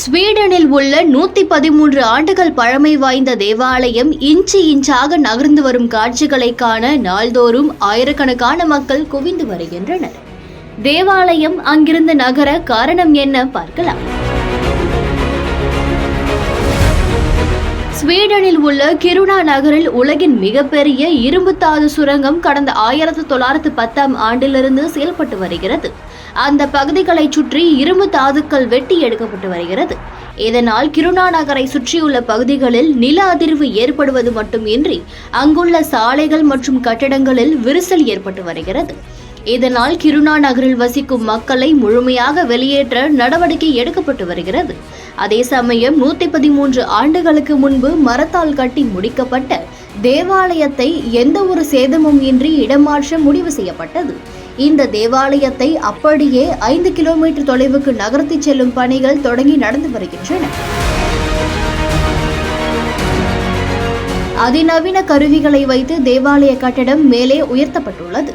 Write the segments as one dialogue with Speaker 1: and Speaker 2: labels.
Speaker 1: ஸ்வீடனில் உள்ள நூத்தி பதிமூன்று ஆண்டுகள் பழமை வாய்ந்த தேவாலயம் இன்ச்சு இன்ச்சாக நகர்ந்து வரும் காட்சிகளை காண நாள்தோறும் ஆயிரக்கணக்கான மக்கள் குவிந்து வருகின்றனர். தேவாலயம் அங்கிருந்து நகர காரணம் என்ன பார்க்கலாம். ஸ்வீடனில் உள்ள கிருணா நகரில் உலகின் மிகப்பெரிய இரும்புத்தாது சுரங்கம் கடந்த ஆயிரத்து தொள்ளாயிரத்து பத்தாம் ஆண்டிலிருந்து செயல்பட்டு வருகிறது. அந்த பகுதிகளை சுற்றி இரும்பு தாதுக்கள் வெட்டி எடுக்கப்பட்டு வருகிறது. இதனால் கிருணா நகரை சுற்றியுள்ள பகுதிகளில் நில அதிர்வு ஏற்படுவது மட்டுமின்றி அங்குள்ள சாலைகள் மற்றும் கட்டடங்களில் விரிசல் ஏற்பட்டு வருகிறது. இதனால் கிருணா நகரில் வசிக்கும் மக்களை முழுமையாக வெளியேற்ற நடவடிக்கை எடுக்கப்பட்டு வருகிறது. அதே சமயம் நூத்தி பதிமூன்று ஆண்டுகளுக்கு முன்பு மரத்தால் கட்டி முடிக்கப்பட்ட தேவாலயத்தை எந்த ஒரு சேதமும் இன்றி இடமாற்ற முடிவு செய்யப்பட்டது. இந்த தேவாலயத்தை அப்படியே ஐந்து கிலோமீட்டர் தொலைவுக்கு நகர்த்தி செல்லும் பணிகள் தொடங்கி நடந்து வருகின்றன. அதிநவீன கருவிகளை வைத்து தேவாலய கட்டடம் மேலே உயர்த்தப்பட்டுள்ளது.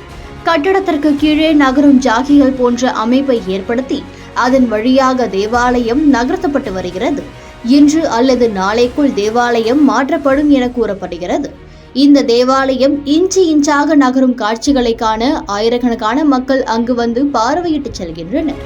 Speaker 1: கட்டடத்திற்கு கீழே நகரும் ஜாகிகள் போன்ற அமைப்பை ஏற்படுத்தி அதன் வழியாக தேவாலயம் நகர்த்தப்பட்டு வருகிறது. இன்று அல்லது நாளைக்குள் தேவாலயம் மாற்றப்படும் என கூறப்படுகிறது. இந்த தேவாலயம் இன்ச்சு இன்ச்சாக நகரும் காட்சிகளை காண ஆயிரக்கணக்கான மக்கள் அங்கு வந்து பார்வையிட்டு செல்கின்றனர்.